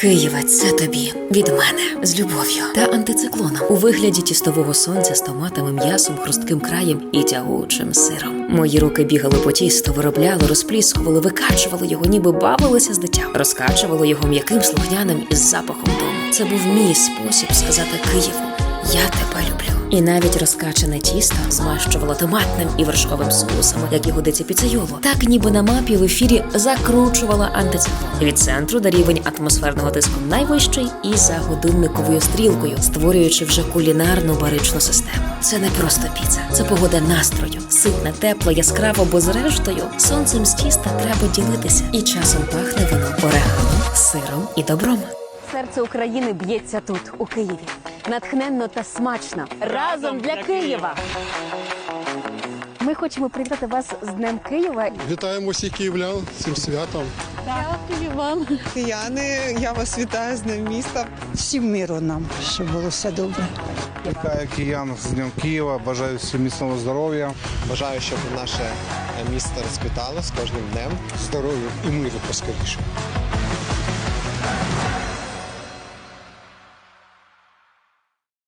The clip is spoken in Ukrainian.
Києве, це тобі від мене з любов'ю та антициклоном у вигляді тістового сонця з томатами, м'ясом, хрустким краєм і тягучим сиром. Мої руки бігали по тісту, виробляли, розпліскували, викачували його, ніби бавилися з дитям, розкачували його м'яким слухняним із запахом дому. Це був мій спосіб сказати Києву. Я тебе люблю. І навіть розкачане тісто змащувало томатним і вершковим соусами, як і годиться піцейолу. Так ніби на мапі в ефірі закручувала антициклон. Від центру де рівень атмосферного тиску найвищий і за годинниковою стрілкою, створюючи вже кулінарну баричну систему. Це не просто піца, це погода настрою, ситна, тепла, яскрава, бо зрештою сонцем з тіста треба ділитися. І часом пахне воно орегано, сиром і добром. Серце України б'ється тут, у Києві. Натхненно та смачно. Разом для Києва. Ми хочемо привітати вас з Днем Києва. Вітаємо всіх київлян з цим святом. Дякую вам. Кияни, я вас вітаю з Днем міста. Всім миру нам, щоб було все добре. Вітаю киян з Днем Києва, бажаю всім міцного здоров'я. Бажаю, щоб наше місто розквітало з кожним днем. Здоров'я і миру поскоріше.